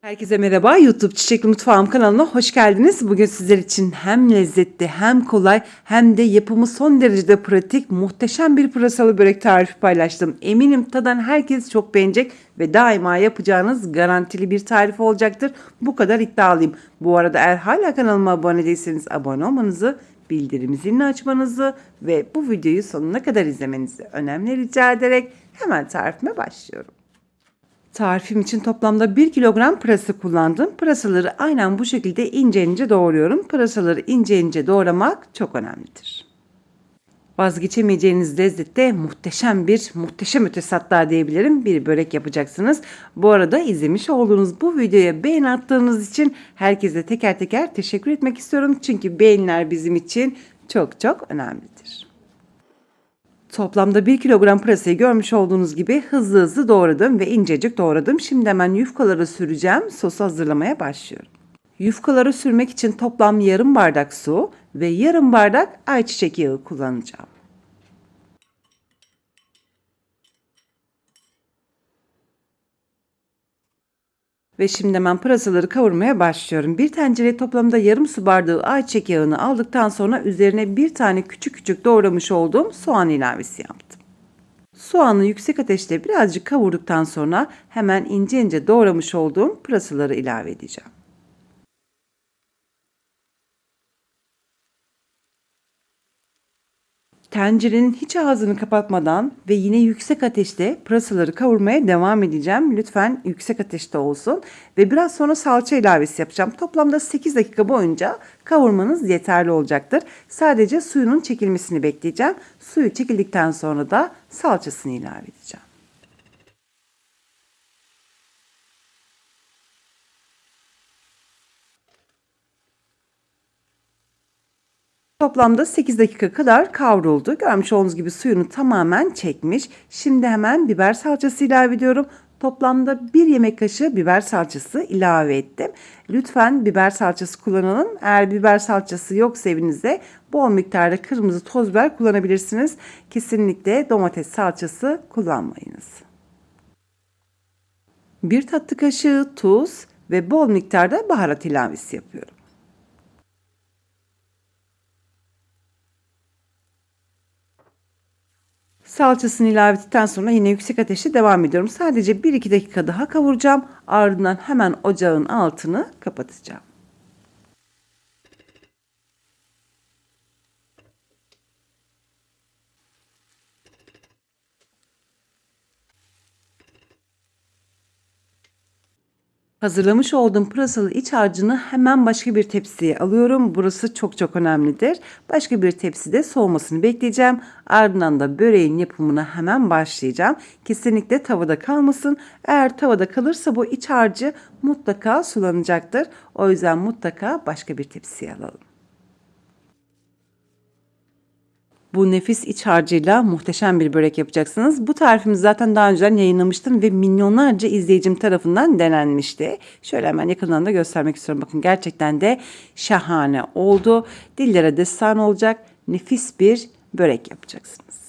Herkese merhaba. YouTube Çiçekli Mutfağım kanalına hoş geldiniz. Bugün sizler için hem lezzetli hem kolay hem de yapımı son derecede pratik muhteşem bir pırasalı börek tarifi paylaştım. Eminim tadan herkes çok beğenecek ve daima yapacağınız garantili bir tarif olacaktır. Bu kadar iddialıyım. Bu arada eğer hala kanalıma abone değilseniz abone olmanızı, bildirim zilini açmanızı ve bu videoyu sonuna kadar izlemenizi önemli rica ederek hemen tarifime başlıyorum. Tarifim için toplamda 1 kilogram pırasa kullandım. Pırasaları aynen bu şekilde ince ince doğruyorum. Pırasaları ince ince doğramak çok önemlidir. Vazgeçemeyeceğiniz lezzette muhteşem bir, muhteşem ötesi hatta diyebilirim bir börek yapacaksınız. Bu arada izlemiş olduğunuz bu videoya beğen attığınız için herkese teker teker teşekkür etmek istiyorum. Çünkü beğeniler bizim için çok çok önemlidir. Toplamda 1 kilogram pırasayı görmüş olduğunuz gibi hızlı hızlı doğradım ve incecik doğradım. Şimdi hemen yufkaları süreceğim. Sosu hazırlamaya başlıyorum. Yufkaları sürmek için toplam yarım bardak su ve yarım bardak ayçiçek yağı kullanacağım. Ve şimdi hemen pırasaları kavurmaya başlıyorum. Bir tencereye toplamda yarım su bardağı ayçiçek yağını aldıktan sonra üzerine bir tane küçük küçük doğramış olduğum soğan ilavesi yaptım. Soğanı yüksek ateşte birazcık kavurduktan sonra hemen ince ince doğramış olduğum pırasaları ilave edeceğim. Tencerenin hiç ağzını kapatmadan ve yine yüksek ateşte pırasaları kavurmaya devam edeceğim. Lütfen yüksek ateşte olsun ve biraz sonra salça ilavesi yapacağım. Toplamda 8 dakika boyunca kavurmanız yeterli olacaktır. Sadece suyunun çekilmesini bekleyeceğim. Suyu çekildikten sonra da salçasını ilave edeceğim. Toplamda 8 dakika kadar kavruldu. Görmüş olduğunuz gibi suyunu tamamen çekmiş. Şimdi hemen biber salçası ilave ediyorum. Toplamda 1 yemek kaşığı biber salçası ilave ettim. Lütfen biber salçası kullanalım. Eğer biber salçası yoksa evinizde bol miktarda kırmızı toz biber kullanabilirsiniz. Kesinlikle domates salçası kullanmayınız. 1 tatlı kaşığı tuz ve bol miktarda baharat ilavesi yapıyorum. Salçasını ilave ettikten sonra yine yüksek ateşte devam ediyorum. Sadece 1-2 dakika daha kavuracağım. Ardından hemen ocağın altını kapatacağım. Hazırlamış olduğum pırasalı iç harcını hemen başka bir tepsiye alıyorum. Burası çok çok önemlidir. Başka bir tepside soğumasını bekleyeceğim. Ardından da böreğin yapımına hemen başlayacağım. Kesinlikle tavada kalmasın. Eğer tavada kalırsa bu iç harcı mutlaka sulanacaktır. O yüzden mutlaka başka bir tepsiye alalım. Bu nefis iç harcıyla muhteşem bir börek yapacaksınız. Bu tarifimi zaten daha önceden yayınlamıştım ve milyonlarca izleyicim tarafından denenmişti. Şöyle hemen yakından da göstermek istiyorum. Bakın gerçekten de şahane oldu. Dillere destan olacak nefis bir börek yapacaksınız.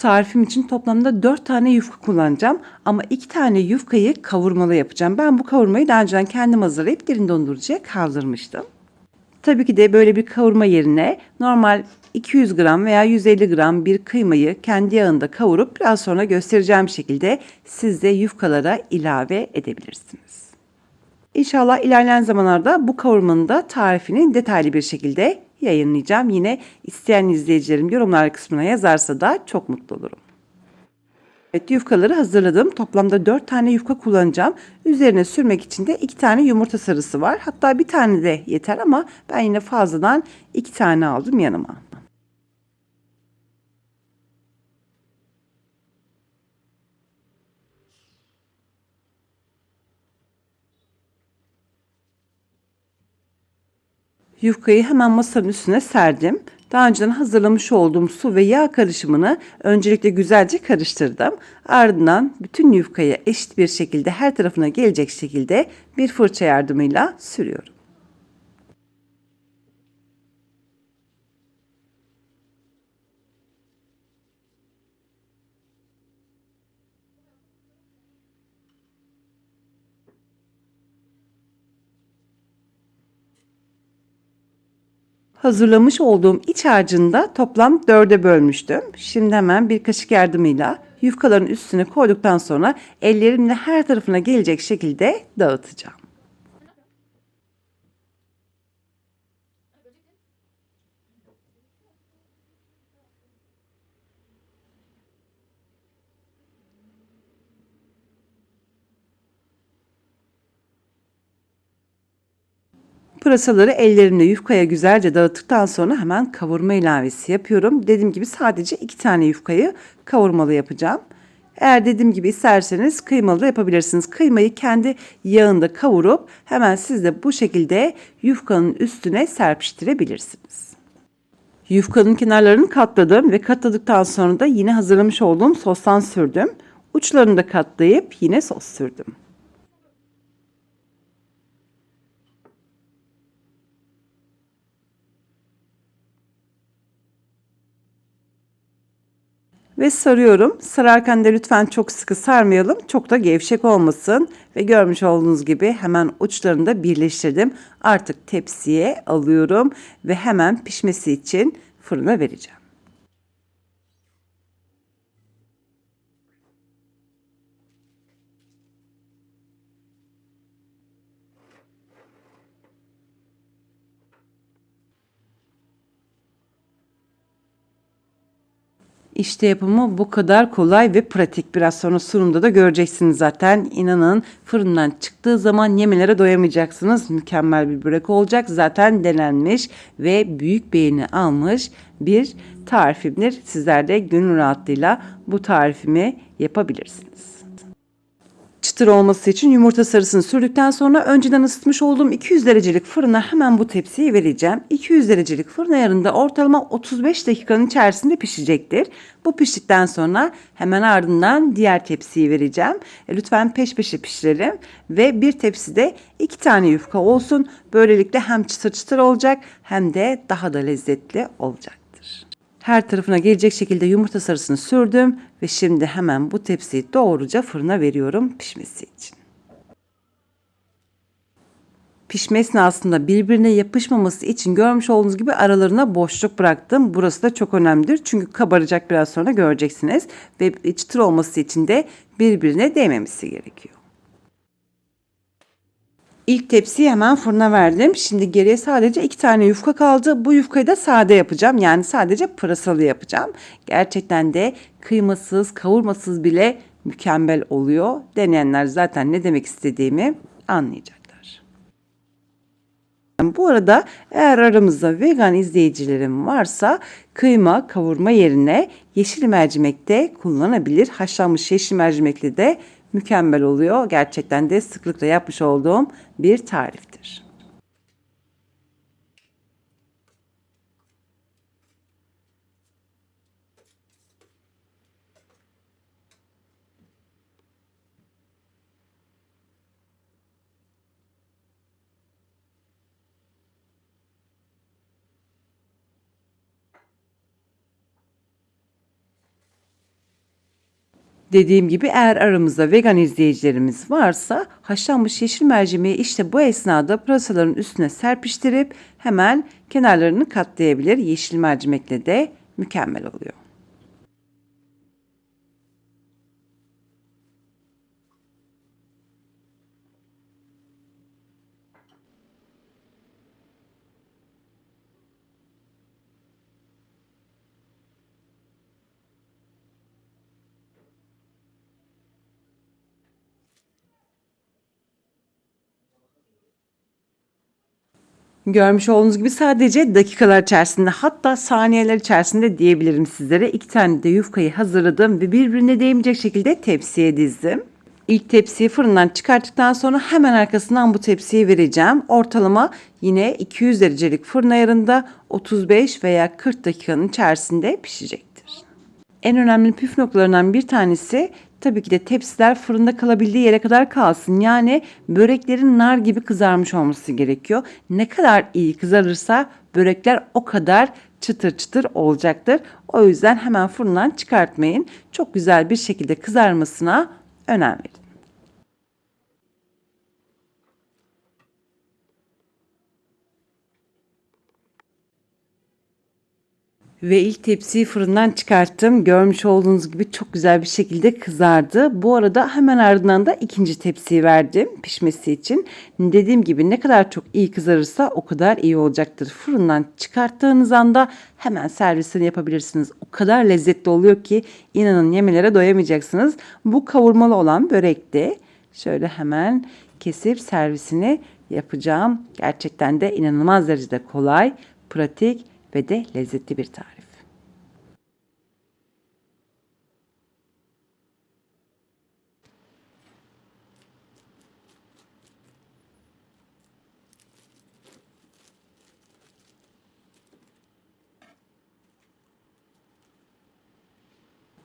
Tarifim için toplamda 4 tane yufka kullanacağım. Ama 2 tane yufkayı kavurmalı yapacağım. Ben bu kavurmayı daha önceden kendim hazırlayıp derin dondurucuya kaldırmıştım. Tabii ki de böyle bir kavurma yerine normal 200 gram veya 150 gram bir kıymayı kendi yağında kavurup biraz sonra göstereceğim şekilde siz de yufkalara ilave edebilirsiniz. İnşallah ilerleyen zamanlarda bu kavurmanın da tarifini detaylı bir şekilde yayınlayacağım. Yine isteyen izleyicilerim yorumlar kısmına yazarsa da çok mutlu olurum. Evet yufkaları hazırladım. Toplamda 4 tane yufka kullanacağım. Üzerine sürmek için de 2 tane yumurta sarısı var. Hatta bir tane de yeter ama ben yine fazladan 2 tane aldım yanıma. Yufkayı hemen masanın üstüne serdim. Daha önceden hazırlamış olduğum su ve yağ karışımını öncelikle güzelce karıştırdım. Ardından bütün yufkayı eşit bir şekilde her tarafına gelecek şekilde bir fırça yardımıyla sürüyorum. Hazırlamış olduğum iç harcını da toplam dörde bölmüştüm. Şimdi hemen bir kaşık yardımıyla yufkaların üstüne koyduktan sonra ellerimle her tarafına gelecek şekilde dağıtacağım. Pırasaları ellerimle yufkaya güzelce dağıttıktan sonra hemen kavurma ilavesi yapıyorum. Dediğim gibi sadece iki tane yufkayı kavurmalı yapacağım. Eğer dediğim gibi isterseniz kıymalı da yapabilirsiniz. Kıymayı kendi yağında kavurup hemen siz de bu şekilde yufkanın üstüne serpiştirebilirsiniz. Yufkanın kenarlarını katladım ve katladıktan sonra da yine hazırlamış olduğum sostan sürdüm. Uçlarını da katlayıp yine sos sürdüm. Ve sarıyorum. Sararken de lütfen çok sıkı sarmayalım. Çok da gevşek olmasın. Ve görmüş olduğunuz gibi hemen uçlarını da birleştirdim. Artık tepsiye alıyorum ve hemen pişmesi için fırına vereceğim. İşte yapımı bu kadar kolay ve pratik. Biraz sonra sunumda da göreceksiniz zaten. İnanın fırından çıktığı zaman yemelere doyamayacaksınız. Mükemmel bir börek olacak. Zaten denenmiş ve büyük beğeni almış bir tarifimdir. Sizler de gönül rahatlığıyla bu tarifimi yapabilirsiniz çıtır olması için yumurta sarısını sürdükten sonra önceden ısıtmış olduğum 200 derecelik fırına hemen bu tepsiyi vereceğim. 200 derecelik fırın ayarında ortalama 35 dakikanın içerisinde pişecektir. Bu piştikten sonra hemen ardından diğer tepsiyi vereceğim. E, lütfen peş peşe pişirelim ve bir tepside iki tane yufka olsun. Böylelikle hem çıtır çıtır olacak hem de daha da lezzetli olacak. Her tarafına gelecek şekilde yumurta sarısını sürdüm ve şimdi hemen bu tepsiyi doğruca fırına veriyorum pişmesi için. Pişme esnasında birbirine yapışmaması için görmüş olduğunuz gibi aralarına boşluk bıraktım. Burası da çok önemlidir. Çünkü kabaracak biraz sonra göreceksiniz. Ve çıtır olması için de birbirine değmemesi gerekiyor. İlk tepsiyi hemen fırına verdim. Şimdi geriye sadece iki tane yufka kaldı. Bu yufkayı da sade yapacağım. Yani sadece pırasalı yapacağım. Gerçekten de kıymasız, kavurmasız bile mükemmel oluyor. Deneyenler zaten ne demek istediğimi anlayacaklar. Bu arada eğer aramızda vegan izleyicilerim varsa kıyma kavurma yerine yeşil mercimek de kullanabilir. Haşlanmış yeşil mercimekli de mükemmel oluyor. Gerçekten de sıklıkla yapmış olduğum bir tariftir. Dediğim gibi eğer aramızda vegan izleyicilerimiz varsa haşlanmış yeşil mercimeği işte bu esnada pırasaların üstüne serpiştirip hemen kenarlarını katlayabilir. Yeşil mercimekle de mükemmel oluyor. Görmüş olduğunuz gibi sadece dakikalar içerisinde hatta saniyeler içerisinde diyebilirim sizlere. iki tane de yufkayı hazırladım ve birbirine değmeyecek şekilde tepsiye dizdim. İlk tepsiyi fırından çıkarttıktan sonra hemen arkasından bu tepsiyi vereceğim. Ortalama yine 200 derecelik fırın ayarında 35 veya 40 dakikanın içerisinde pişecektir. En önemli püf noktalarından bir tanesi Tabii ki de tepsiler fırında kalabildiği yere kadar kalsın. Yani böreklerin nar gibi kızarmış olması gerekiyor. Ne kadar iyi kızarırsa börekler o kadar çıtır çıtır olacaktır. O yüzden hemen fırından çıkartmayın. Çok güzel bir şekilde kızarmasına önem verin. Ve ilk tepsiyi fırından çıkarttım. Görmüş olduğunuz gibi çok güzel bir şekilde kızardı. Bu arada hemen ardından da ikinci tepsiyi verdim pişmesi için. Dediğim gibi ne kadar çok iyi kızarırsa o kadar iyi olacaktır. Fırından çıkarttığınız anda hemen servisini yapabilirsiniz. O kadar lezzetli oluyor ki inanın yemelere doyamayacaksınız. Bu kavurmalı olan börekti. Şöyle hemen kesip servisini yapacağım. Gerçekten de inanılmaz derecede kolay, pratik ve de lezzetli bir tarif.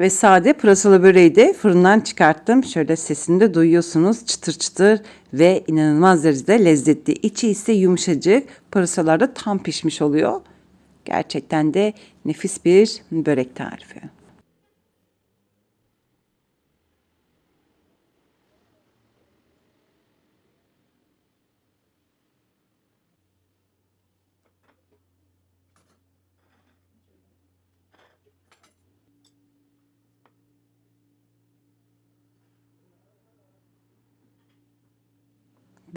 Ve sade pırasalı böreği de fırından çıkarttım. Şöyle sesini de duyuyorsunuz. Çıtır çıtır ve inanılmaz derecede lezzetli. İçi ise yumuşacık. Pırasalar da tam pişmiş oluyor. Gerçekten de nefis bir börek tarifi.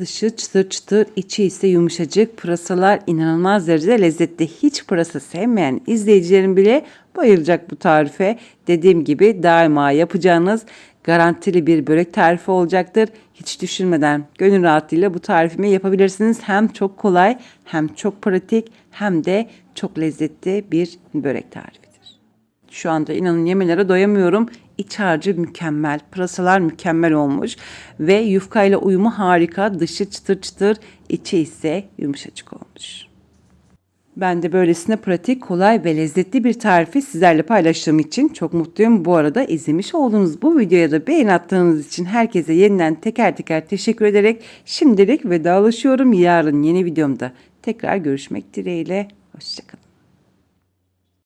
Dışı çıtır çıtır, içi ise yumuşacık. Pırasalar inanılmaz derecede lezzetli. Hiç pırasa sevmeyen izleyicilerin bile bayılacak bu tarife. Dediğim gibi daima yapacağınız garantili bir börek tarifi olacaktır. Hiç düşünmeden gönül rahatlığıyla bu tarifimi yapabilirsiniz. Hem çok kolay, hem çok pratik, hem de çok lezzetli bir börek tarifidir. Şu anda inanın yemelere doyamıyorum. İç harcı mükemmel, pırasalar mükemmel olmuş ve yufkayla uyumu harika. Dışı çıtır çıtır, içi ise yumuşacık olmuş. Ben de böylesine pratik, kolay ve lezzetli bir tarifi sizlerle paylaştığım için çok mutluyum. Bu arada izlemiş olduğunuz bu videoya da beğen attığınız için herkese yeniden teker teker teşekkür ederek şimdilik vedalaşıyorum. Yarın yeni videomda tekrar görüşmek dileğiyle. Hoşçakalın.